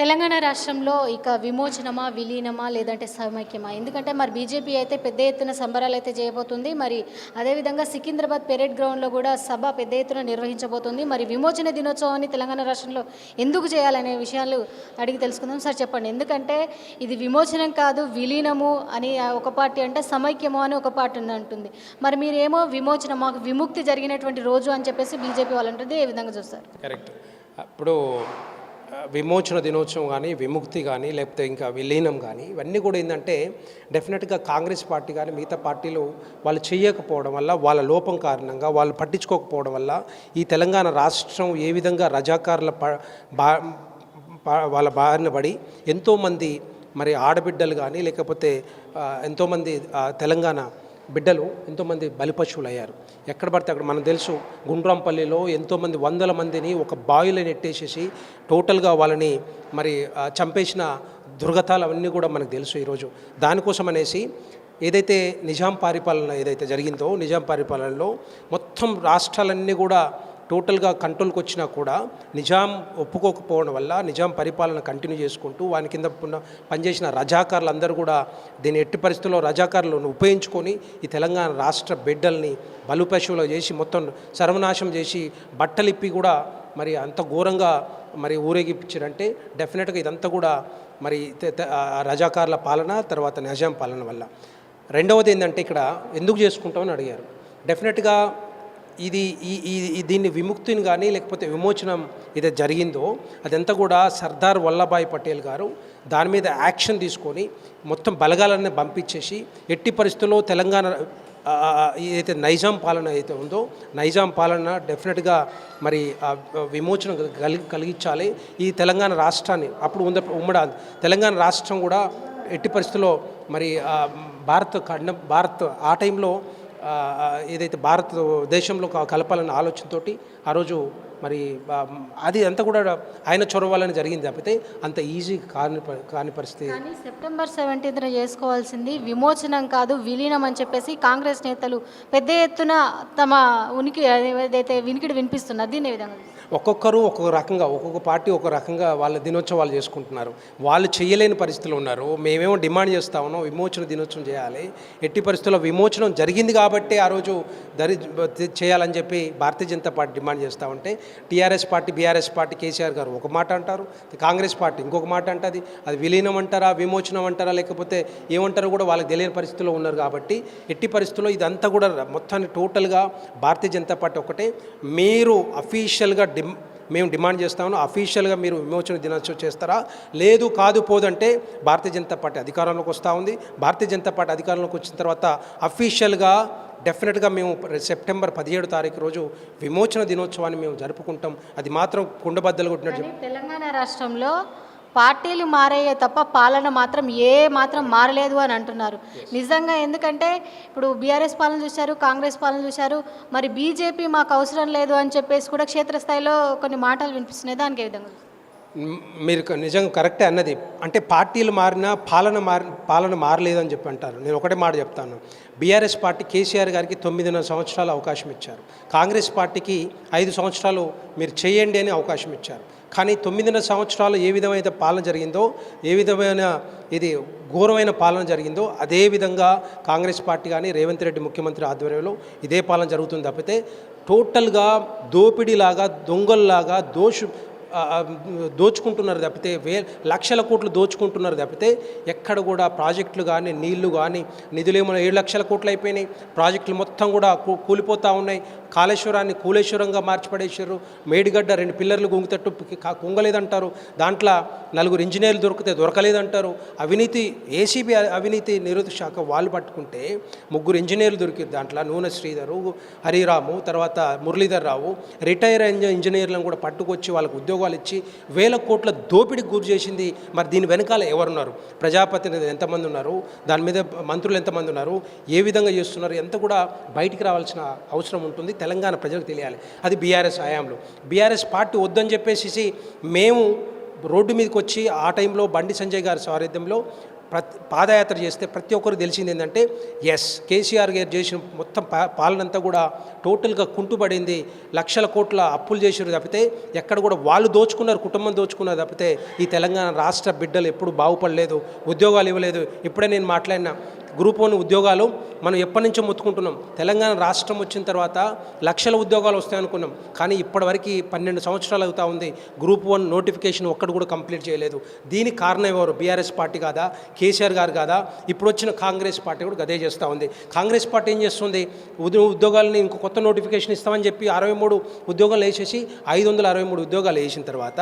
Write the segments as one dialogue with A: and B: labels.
A: తెలంగాణ రాష్ట్రంలో ఇక విమోచనమా విలీనమా లేదంటే సమైక్యమా? ఎందుకంటే మరి బీజేపీ అయితే పెద్ద ఎత్తున సంబరాలు అయితే చేయబోతుంది. మరి అదేవిధంగా సికింద్రాబాద్ పెరేడ్ గ్రౌండ్లో కూడా సభ పెద్ద ఎత్తున నిర్వహించబోతుంది. మరి విమోచన దినోత్సవాన్ని తెలంగాణ రాష్ట్రంలో ఎందుకు చేయాలనే విషయాలు అడిగి తెలుసుకుందాం. సార్ చెప్పండి. ఎందుకంటే ఇది విమోచనం కాదు విలీనము అని ఒక పార్టీ అంటే సమైక్యము అని ఒక పార్టీ అంటుంది. మరి మీరేమో విమోచన మాకు విముక్తి జరిగినటువంటి రోజు అని చెప్పేసి బీజేపీ వాళ్ళు అంటుంది. ఏ విధంగా చూస్తారు?
B: కరెక్ట్. ఇప్పుడు విమోచన దినోత్సవం కానీ విముక్తి కానీ లేకపోతే ఇంకా విలీనం కానీ ఇవన్నీ కూడా ఏంటంటే డెఫినెట్గా కాంగ్రెస్ పార్టీ కానీ మిగతా పార్టీలు వాళ్ళు చేయకపోవడం వల్ల వాళ్ళ లోపం కారణంగా వాళ్ళు పట్టించుకోకపోవడం వల్ల ఈ తెలంగాణ రాష్ట్రం ఏ విధంగా రజాకారుల ప బా వాళ్ళ బారిన పడి ఎంతోమంది మరి ఆడబిడ్డలు కానీ లేకపోతే ఎంతోమంది తెలంగాణ బిడ్డలు ఎంతోమంది బలిపశువులు అయ్యారు ఎక్కడ పడితే అక్కడ మనకు తెలుసు గుండ్రాంపల్లిలో ఎంతోమంది వందల మందిని ఒక బావిలో నెట్టేసేసి టోటల్గా వాళ్ళని మరి చంపేసిన దుర్గతాలు అవన్నీ కూడా మనకు తెలుసు ఈరోజు. దానికోసం అనేసి ఏదైతే నిజాం పరిపాలన ఏదైతే జరిగిందో నిజాం పరిపాలనలో మొత్తం రాష్ట్రాలన్నీ కూడా టోటల్గా కంట్రోల్కి వచ్చినా కూడా నిజాం ఒప్పుకోకపోవడం వల్ల నిజాం పరిపాలన కంటిన్యూ చేసుకుంటూ వాని కింద పనిచేసిన రజాకారులు అందరూ కూడా దీని ఎట్టి పరిస్థితుల్లో రజాకారులను ఉపయోగించుకొని ఈ తెలంగాణ రాష్ట్ర బిడ్డల్ని బలుపశువులో చేసి మొత్తం సర్వనాశం చేసి బట్టలిప్పి కూడా మరి అంత ఘోరంగా మరి ఊరేగిపించారంటే డెఫినెట్గా ఇదంతా కూడా మరి రజాకారుల పాలన తర్వాత నిజాం పాలన వల్ల. రెండవది ఏంటంటే ఇక్కడ ఎందుకు చేసుకుంటామని అడిగారు. డెఫినెట్గా ఇది ఈ ఈ- దీన్ని విముక్తిని కానీ లేకపోతే విమోచనం ఏదైతే జరిగిందో అదంతా కూడా సర్దార్ వల్లభాయ్ పటేల్ గారు దాని మీద యాక్షన్ తీసుకొని మొత్తం బలగాలన్నీ పంపించేసి ఎట్టి పరిస్థితుల్లో తెలంగాణ ఏదైతే నైజాం పాలన అయితే ఉందో నైజాం పాలన డెఫినెట్గా మరి విమోచన కలిగి కలిగించాలి. ఈ తెలంగాణ రాష్ట్రాన్ని అప్పుడు ఉంద ఉమ్మడ తెలంగాణ రాష్ట్రం కూడా ఎట్టి పరిస్థితుల్లో మరి భారత్ ఖండం భారత్ ఆ టైంలో ఏదైతే భారతదేశంలో క- కలపాలన్న ఆలోచనతోటి ఆ రోజు మరి అది అంతా కూడా ఆయన చొరవాలని జరిగింది తప్పితే అంత ఈజీ కాని కాని పరిస్థితి.
A: కానీ సెప్టెంబర్ సెవెంటీన్త్న చేసుకోవాల్సింది విమోచనం కాదు విలీనం అని చెప్పేసి కాంగ్రెస్ నేతలు పెద్ద ఎత్తున తమ ఉనికి ఏదైతే వినికిడి వినిపిస్తున్నది దీని విధంగా
B: ఒక్కొక్కరు ఒక్కొక్క రకంగా ఒక్కొక్క పార్టీ ఒక రకంగా వాళ్ళ దినోత్సవాలు చేసుకుంటున్నారు. వాళ్ళు చేయలేని పరిస్థితులు ఉన్నారు. మేమేమో డిమాండ్ చేస్తా ఉన్నాం విమోచన దినోత్సవం చేయాలి. ఎట్టి పరిస్థితుల్లో విమోచనం జరిగింది కాబట్టి ఆ రోజు దరి చేయాలని చెప్పి భారతీయ జనతా పార్టీ డిమాండ్ చేస్తూ ఉంటే TRS party BRS party KCR గారు ఒక మాట అంటారు కాంగ్రెస్ పార్టీ ఇంకొక మాట అంటుంది. అది విలీనం అంటారా విమోచనం అంటారా లేకపోతే ఏమంటారో కూడా వాళ్ళకి తెలియని పరిస్థితుల్లో ఉన్నారు కాబట్టి ఎట్టి పరిస్థితుల్లో ఇదంతా కూడా మొత్తాన్ని టోటల్గా భారతీయ జనతా పార్టీ ఒకటే మీరు అఫీషియల్గా డిమ్ మేము డిమాండ్ చేస్తాము అఫీషియల్గా మీరు విమోచన దినోత్సవం చేస్తారా? లేదు కాదు పోదంటే భారతీయ జనతా పార్టీ అధికారంలోకి వస్తూ ఉంది. భారతీయ జనతా పార్టీ అధికారంలోకి వచ్చిన తర్వాత అఫీషియల్గా డెఫినెట్గా మేము సెప్టెంబర్ పదిహేడు తారీఖు రోజు విమోచన దినోత్సవాన్ని మేము జరుపుకుంటాం. అది మాత్రం కుండబద్దలు కొట్టినట్టు
A: తెలంగాణ రాష్ట్రంలో పార్టీలు మారాయే తప్ప పాలన మాత్రం ఏ మాత్రం మారలేదు అని అంటున్నారు. నిజంగా ఎందుకంటే ఇప్పుడు బీఆర్ఎస్ పాలన చూశారు కాంగ్రెస్ పాలన చూశారు మరి బీజేపీ మాకు అవసరం లేదు అని చెప్పేసి కూడా క్షేత్రస్థాయిలో కొన్ని మాటలు వినిపిస్తున్నాయి. దానికి ఏ విధంగా?
B: మీరు నిజంగా కరెక్టే అన్నది. అంటే పార్టీలు మారినా పాలన మారి పాలన మారలేదని చెప్పి అంటారు. నేను ఒకటే మాట చెప్తాను. బీఆర్ఎస్ పార్టీ కేసీఆర్ గారికి తొమ్మిదిన్నర సంవత్సరాలు అవకాశం ఇచ్చారు. కాంగ్రెస్ పార్టీకి ఐదు సంవత్సరాలు మీరు చేయండి అని అవకాశం ఇచ్చారు. కానీ తొమ్మిదిన్నర సంవత్సరాలు ఏ విధమైన పాలన జరిగిందో ఏ విధమైన ఇది ఘోరమైన పాలన జరిగిందో అదే విధంగా కాంగ్రెస్ పార్టీ కానీ రేవంత్ రెడ్డి ముఖ్యమంత్రి ఆధ్వర్యంలో ఇదే పాలన జరుగుతుంది తప్పితే టోటల్గా దోపిడీలాగా దొంగల్లాగా దోషు దోచుకుంటున్నారు తప్పితే వే లక్షల కోట్లు దోచుకుంటున్నారు తప్పితే ఎక్కడ కూడా ప్రాజెక్టులు కానీ నీళ్ళు కానీ నిధులు ఏమో ఏడు లక్షల కోట్లు అయిపోయినాయి. ప్రాజెక్టులు మొత్తం కూడా కూలిపోతూ ఉన్నాయి. కాళేశ్వరాన్ని కూలేశ్వరంగా మార్చిపడేశారు. మేడిగడ్డ రెండు పిల్లర్లు గుంగుతట్టు కుంగలేదంటారు. దాంట్లో నలుగురు ఇంజనీర్లు దొరికితే దొరకలేదంటారు. అవినీతి ఏసీబీ అవినీతి నిరోధక శాఖ వాళ్ళు పట్టుకుంటే ముగ్గురు ఇంజనీర్లు దొరికారు దాంట్లో. నూనె శ్రీధరు హరిరాము తర్వాత మురళీధర్ రావు. రిటైర్ అయిన ఇంజనీర్లను కూడా పట్టుకొచ్చి వాళ్ళకు ఉద్యోగాలు ఇచ్చి వేల కోట్ల దోపిడికి గురి చేసింది మరి దీని వెనకాల ఎవరున్నారు? ప్రజాప్రతినిధి ఎంతమంది ఉన్నారు? దాని మీద మంత్రులు ఎంతమంది ఉన్నారు? ఏ విధంగా చేస్తున్నారు? ఎంత కూడా బయటికి రావాల్సిన అవసరం ఉంటుంది. తెలంగాణ ప్రజలకు తెలియాలి. అది బీఆర్ఎస్ హయాంలో. బీఆర్ఎస్ పార్టీ వద్దని చెప్పేసి మేము రోడ్డు మీదకి వచ్చి ఆ టైంలో బండి సంజయ్ గారి సారథ్యంలో ప్రతి పాదయాత్ర చేస్తే ప్రతి ఒక్కరు తెలిసింది ఏంటంటే ఎస్ కేసీఆర్ గారు చేసిన మొత్తం పా పాలనంతా కూడా టోటల్గా కుంటుపడింది. లక్షల కోట్ల అప్పులు చేసారు తప్పితే ఎక్కడ కూడా వాళ్ళు దోచుకున్నారు కుటుంబం దోచుకున్నారు తప్పితే ఈ తెలంగాణ రాష్ట్ర బిడ్డలు ఎప్పుడు బాగుపడలేదు ఉద్యోగాలు ఇవ్వలేదు. ఇప్పుడే నేను మాట్లాడినా గ్రూప్ వన్ ఉద్యోగాలు మనం ఎప్పటి నుంచో మొత్తుకుంటున్నాం. తెలంగాణ రాష్ట్రం వచ్చిన తర్వాత లక్షల ఉద్యోగాలు వస్తాయనుకున్నాం కానీ ఇప్పటివరకు పన్నెండు సంవత్సరాలు అవుతా ఉంది. గ్రూప్ వన్ నోటిఫికేషన్ ఒక్కటి కూడా కంప్లీట్ చేయలేదు. దీనికి కారణం ఎవరు? బీఆర్ఎస్ పార్టీ కాదా? కేసీఆర్ గారు కాదా? ఇప్పుడు వచ్చిన కాంగ్రెస్ పార్టీ కూడా గదే చేస్తూ ఉంది. కాంగ్రెస్ పార్టీ ఏం చేస్తుంది? ఉద్యో ఉద్యోగాలని ఇంకో కొత్త నోటిఫికేషన్ ఇస్తామని చెప్పి అరవై మూడు ఉద్యోగాలు వేసేసి ఐదు వందల అరవై మూడు ఉద్యోగాలు వేసిన తర్వాత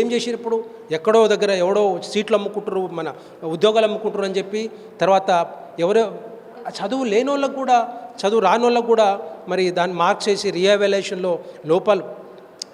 B: ఏం చేసిరు ఇప్పుడు? ఎక్కడో దగ్గర ఎవడో సీట్లు అమ్ముకుంటారు మన ఉద్యోగాలు అమ్ముకుంటారు అని చెప్పి తర్వాత ఎవరో? చదువు లేని వాళ్ళకు కూడా చదువు రాని వాళ్ళకు కూడా మరి దాన్ని మార్క్స్ వేసి రీఎవాల్యుయేషన్లో లోపాలు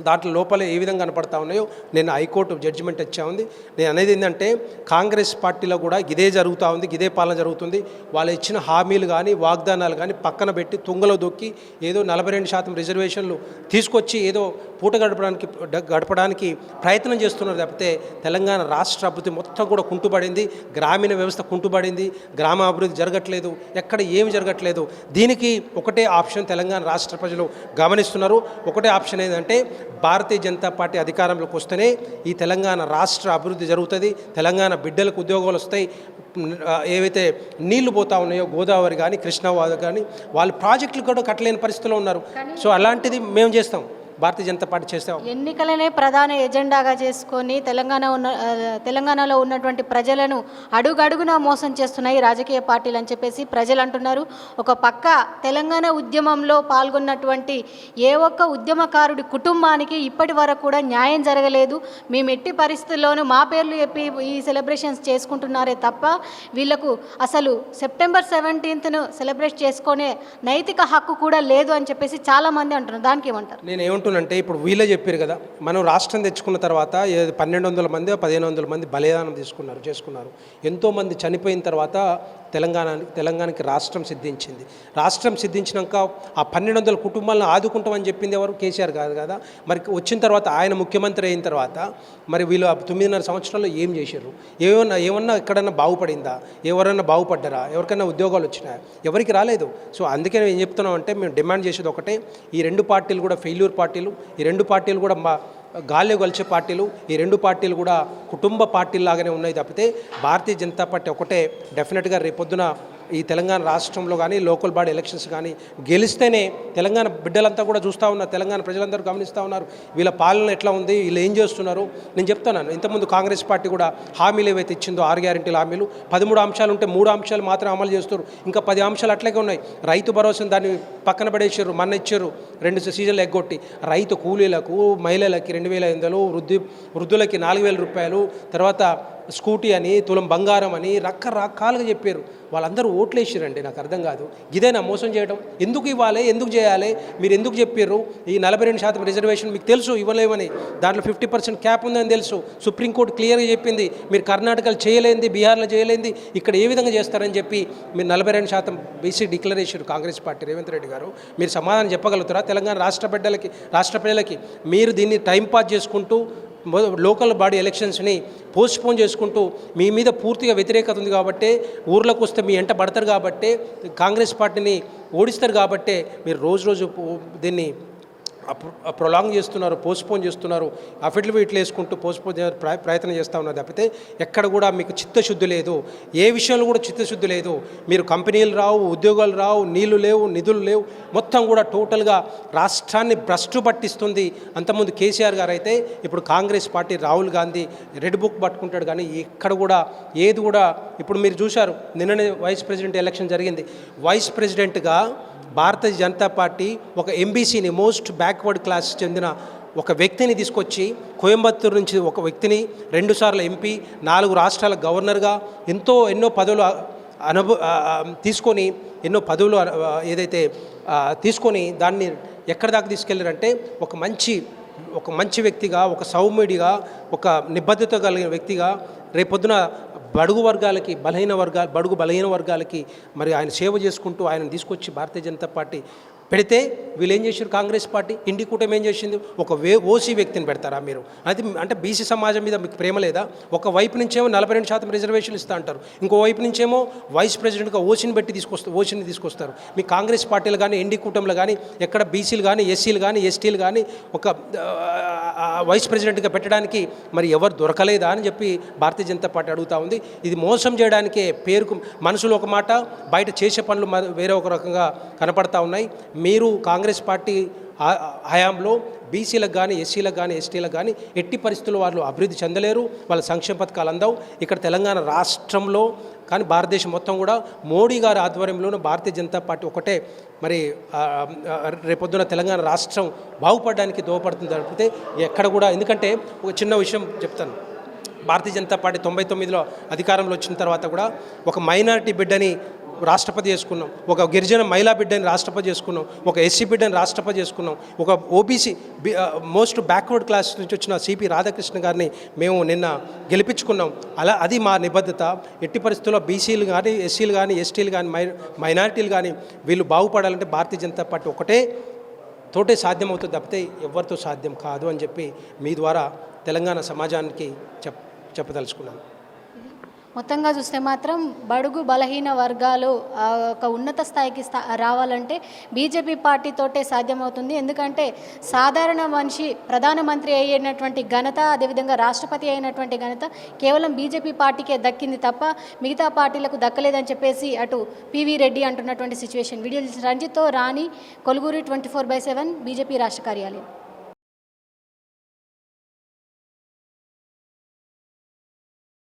B: దాంట్లో లోపల ఏ విధంగా కనపడతా ఉన్నాయో నేను హైకోర్టు జడ్జిమెంట్ ఇచ్చా ఉంది. నేను అనేది ఏంటంటే కాంగ్రెస్ పార్టీలో కూడా ఇదే జరుగుతూ ఉంది ఇదే పాలన జరుగుతుంది. వాళ్ళు ఇచ్చిన హామీలు కానీ వాగ్దానాలు కానీ పక్కన పెట్టి తుంగలో దొక్కి ఏదో నలభై రెండు శాతం రిజర్వేషన్లు తీసుకొచ్చి ఏదో పూట గడపడానికి గడపడానికి ప్రయత్నం చేస్తున్నారు తప్పితే తెలంగాణ రాష్ట్ర అభివృద్ధి మొత్తం కూడా కుంటుపడింది. గ్రామీణ వ్యవస్థ కుంటుపడింది. గ్రామ అభివృద్ధి జరగట్లేదు. ఎక్కడ ఏమి జరగట్లేదు. దీనికి ఒకటే ఆప్షన్ తెలంగాణ రాష్ట్ర ప్రజలు గమనిస్తున్నారు. ఒకటే ఆప్షన్ ఏంటంటే భారతీయ జనతా పార్టీ అధికారంలోకి వస్తేనే ఈ తెలంగాణ రాష్ట్ర అభివృద్ధి జరుగుతుంది. తెలంగాణ బిడ్డలకు ఉద్యోగాలు వస్తాయి. ఏవైతే నీళ్ళు పోతా ఉన్నాయో గోదావరి కానీ కృష్ణావాది కానీ వాళ్ళు ప్రాజెక్టులు కూడా కట్టలేని పరిస్థితిలో ఉన్నారు. సో అలాంటిది మేము చేస్తాం. భారతీయ జనతా పార్టీ చేస్తాం
A: ఎన్నికలనే ప్రధాన ఎజెండాగా చేసుకొని తెలంగాణ ఉన్న తెలంగాణలో ఉన్నటువంటి ప్రజలను అడుగడుగునా మోసం చేస్తున్నాయి రాజకీయ పార్టీలు అని చెప్పేసి ప్రజలు అంటున్నారు. ఒక పక్క తెలంగాణ ఉద్యమంలో పాల్గొన్నటువంటి ఏ ఒక్క ఉద్యమకారుడి కుటుంబానికి ఇప్పటి వరకు కూడా న్యాయం జరగలేదు. మేము ఎట్టి పరిస్థితుల్లోనూ మా పేర్లు చెప్పి ఈ సెలబ్రేషన్స్ చేసుకుంటున్నారే తప్ప వీళ్ళకు అసలు సెప్టెంబర్ సెవెంటీన్త్ను సెలబ్రేట్ చేసుకునే నైతిక హక్కు కూడా లేదు అని చెప్పేసి చాలామంది అంటున్నారు. దానికి ఏమంటారు?
B: నేను ఏమంటున్నంటే ఇప్పుడు వీళ్ళే చెప్పారు కదా మనం రాష్ట్రం తెచ్చుకున్న తర్వాత పన్నెండు వందల మంది పదిహేను వందల మంది బలిదానం తీసుకున్నారు చేసుకున్నారు. ఎంతోమంది చనిపోయిన తర్వాత తెలంగాణ తెలంగాణకి రాష్ట్రం సిద్ధించింది. రాష్ట్రం సిద్ధించినాక ఆ పన్నెండు వందల కుటుంబాలను ఆదుకుంటామని చెప్పింది ఎవరు? కేసీఆర్ కాదు కదా. మరి వచ్చిన తర్వాత ఆయన ముఖ్యమంత్రి అయిన తర్వాత మరి వీళ్ళు ఆ తొమ్మిదిన్నర సంవత్సరాల్లో ఏం చేశారు ఏమన్నా ఏమన్నా ఎక్కడన్నా బాగుపడిందా? ఎవరన్నా బాగుపడ్డారా? ఎవరికైనా ఉద్యోగాలు వచ్చినాయా? ఎవరికి రాలేదు. సో అందుకే నేను ఏం చెప్తున్నాం అంటే మేము డిమాండ్ చేసేది ఒకటే. ఈ రెండు పార్టీలు కూడా ఫెయిల్యూర్ పార్టీ పార్టీలు ఈ రెండు పార్టీలు కూడా మా గాల్లో గొలిచే పార్టీలు ఈ రెండు పార్టీలు కూడా కుటుంబ పార్టీలాగానే ఉన్నాయి తప్పితే భారతీయ జనతా పార్టీ ఒకటే. డెఫినెట్గా రేపొద్దున ఈ తెలంగాణ రాష్ట్రంలో కానీ లోకల్ బాడీ ఎలక్షన్స్ కానీ గెలిస్తేనే తెలంగాణ బిడ్డలంతా కూడా చూస్తూ ఉన్నారు తెలంగాణ ప్రజలందరూ గమనిస్తూ ఉన్నారు. వీళ్ళ పాలన ఎట్లా ఉంది వీళ్ళు ఏం చేస్తున్నారు? నేను చెప్తున్నాను ఇంతకుముందు కాంగ్రెస్ పార్టీ కూడా హామీలు ఏవైతే ఇచ్చిందో ఆరు గ్యారెంటీల హామీలు పదమూడు అంశాలు ఉంటే మూడు అంశాలు మాత్రం అమలు చేస్తారు ఇంకా పది అంశాలు అట్లాగే ఉన్నాయి. రైతు భరోసా దాన్ని పక్కన పడేసారు మన్న ఇచ్చారు రెండు సీజన్లు ఎగ్గొట్టి. రైతు కూలీలకు మహిళలకి రెండు వేల ఐదు వృద్ధి వృద్ధులకి నాలుగు వేల రూపాయలు తర్వాత స్కూటీ అని తులం బంగారం అని రకరకాలుగా చెప్పారు. వాళ్ళందరూ ఓట్లు నాకు అర్థం కాదు. ఇదేనా మోసం చేయడం ఎందుకు ఇవ్వాలి? ఎందుకు చేయాలి? మీరు ఎందుకు చెప్పారు ఈ నలభై రెండు శాతం రిజర్వేషన్ మీకు తెలుసు ఇవ్వలేమని. దాంట్లో ఫిఫ్టీ పర్సెంట్ క్యాప్ ఉందని తెలుసు. సుప్రీంకోర్టు క్లియర్గా చెప్పింది మీరు కర్ణాటకలో చేయలేంది బీహార్లో చేయలేంది ఇక్కడ ఏ విధంగా చేస్తారని చెప్పి మీరు నలభై రెండు శాతం BC declaration Congress party Revanth Reddy గారు మీరు సమాధానం చెప్పగలుగుతారా? తెలంగాణ రాష్ట్ర బిడ్డలకి రాష్ట్ర ప్రజలకి మీరు దీన్ని టైం పాస్ చేసుకుంటూ లోకల్ బాడీ ఎలక్షన్స్ని పోస్ట్పోన్ చేసుకుంటూ మీ మీద పూర్తిగా వ్యతిరేకత ఉంది కాబట్టి ఊర్లోకి వస్తే మీ ఎంట పడతారు కాబట్టి కాంగ్రెస్ పార్టీని ఓడిస్తారు కాబట్టే మీరు రోజు రోజు దీన్ని ప్రొలాంగ్ చేస్తున్నారు పోస్ట్పోన్ చేస్తున్నారు అఫిడవిట్లు వేసుకుంటూ పోస్ట్పోన్ చే- ప్ర- ప్రయత్నం చేస్తూ ఉన్నారు. తప్పితే ఎక్కడ కూడా మీకు చిత్తశుద్ధి లేదు. ఏ విషయంలో కూడా చిత్తశుద్ధి లేదు. మీరు కంపెనీలు రావు ఉద్యోగాలు రావు నీళ్ళు లేవు నిధులు లేవు. మొత్తం కూడా టోటల్గా రాష్ట్రాన్ని భ్రష్టు పట్టిస్తుంది. అంతకుముందు కేసీఆర్ గారు అయితే ఇప్పుడు Congress party Rahul Gandhi red book పట్టుకుంటాడు. కానీ ఎక్కడ కూడా ఏది కూడా ఇప్పుడు మీరు చూశారు నిన్ననే వైస్ ప్రెసిడెంట్ ఎలక్షన్ జరిగింది. వైస్ ప్రెసిడెంట్గా భారతీయ జనతా పార్టీ ఒక ఎంబీసీని మోస్ట్ బ్యాక్ బ్యాక్వర్డ్ క్లాస్ చెందిన ఒక వ్యక్తిని తీసుకొచ్చి కోయంబత్తూరు నుంచి ఒక వ్యక్తిని రెండుసార్లు ఎంపీ నాలుగు రాష్ట్రాల గవర్నర్గా ఎంతో ఎన్నో పదవులు అనుభవ తీసుకొని ఎన్నో పదవులు ఏదైతే తీసుకొని దాన్ని ఎక్కడి దాకా తీసుకెళ్ళారంటే ఒక మంచి ఒక మంచి వ్యక్తిగా ఒక సౌమ్యుడిగా ఒక నిబద్ధత కలిగిన వ్యక్తిగా రేపొద్దున బడుగు వర్గాలకి బలహీన వర్గాలు బడుగు బలహీన వర్గాలకి మరి ఆయన సేవ చేసుకుంటూ ఆయన తీసుకొచ్చి భారతీయ జనతా పార్టీ పెడితే వీళ్ళు ఏం చేశారు? కాంగ్రెస్ పార్టీ ఇండి కూటమి ఏం చేసింది? ఒక వే ఓసీ వ్యక్తిని పెడతారా మీరు? అది అంటే బీసీ సమాజం మీద మీకు ప్రేమ లేదా? ఒక వైపు నుంచేమో నలభై రెండు శాతం రిజర్వేషన్ ఇస్తా అంటారు. ఇంకో వైపు నుంచేమో వైస్ ప్రెసిడెంట్గా ఓసీని పెట్టి తీసుకొస్తారు ఓసీని తీసుకొస్తారు. మీ కాంగ్రెస్ పార్టీలు కానీ ఇండి కూటమిలు కానీ ఎక్కడ బీసీలు కానీ ఎస్సీలు కానీ ఎస్టీలు కానీ ఒక వైస్ ప్రెసిడెంట్గా పెట్టడానికి మరి ఎవరు దొరకలేదా అని చెప్పి భారతీయ జనతా పార్టీ అడుగుతా ఉంది. ఇది మోసం చేయడానికే పేరుకు మనసులో ఒక మాట బయట చేసే పనులు వేరే ఒక రకంగా కనపడతా ఉన్నాయి. మీరు కాంగ్రెస్ పార్టీ హయాంలో బీసీలకు కానీ ఎస్సీలకు కానీ ఎస్టీలకు కానీ ఎట్టి పరిస్థితుల్లో వాళ్ళు అభివృద్ధి చెందలేరు వాళ్ళ సంక్షేమ పథకాలు అందవు. ఇక్కడ తెలంగాణ రాష్ట్రంలో కానీ భారతదేశం మొత్తం కూడా మోడీ గారి ఆధ్వర్యంలోనూ భారతీయ జనతా పార్టీ ఒకటే. మరి రేపొద్దున తెలంగాణ రాష్ట్రం బాగుపడడానికి దోహపడుతుంది తప్పితే ఎక్కడ కూడా ఎందుకంటే ఒక చిన్న విషయం చెప్తాను. భారతీయ జనతా పార్టీ తొంభై తొమ్మిదిలో అధికారంలో వచ్చిన తర్వాత కూడా ఒక మైనారిటీ బిడ్డని రాష్ట్రపతి చేసుకున్నాం. ఒక గిరిజన మహిళా బిడ్డని రాష్ట్రపతి చేసుకున్నాం. ఒక ఎస్సీ బిడ్డని రాష్ట్రపతి చేసుకున్నాం. ఒక ఓబీసీ మోస్ట్ బ్యాక్వర్డ్ క్లాస్ నుంచి వచ్చిన సిపి రాధాకృష్ణ గారిని మేము నిన్న గెలిపించుకున్నాం. అలా అది మా నిబద్ధత. ఎట్టి పరిస్థితుల్లో బీసీలు కానీ ఎస్సీలు కానీ ఎస్టీలు కానీ మై మైనారిటీలు కానీ వీళ్ళు బాగుపడాలంటే భారతీయ జనతా పార్టీ ఒకటే తోటే సాధ్యమవుతుంది తప్పితే ఎవరితో సాధ్యం కాదు అని చెప్పి మీ ద్వారా తెలంగాణ సమాజానికి చెప్ చెప్పదలుచుకున్నాను.
A: మొత్తంగా చూస్తే మాత్రం బడుగు బలహీన వర్గాలు ఆ, ఒక ఉన్నత స్థాయికి స్థా రావాలంటే బీజేపీ పార్టీతోటే సాధ్యమవుతుంది. ఎందుకంటే సాధారణ మనిషి ప్రధానమంత్రి అయినటువంటి ఘనత అదేవిధంగా రాష్ట్రపతి అయినటువంటి ఘనత కేవలం బీజేపీ పార్టీకే దక్కింది తప్ప మిగతా పార్టీలకు దక్కలేదని చెప్పేసి అటు పివి రెడ్డి అంటున్నటువంటి situation. Video రంజిత్తో Rani Koluguri twenty four by seven BJP రాష్ట్ర కార్యాలయం.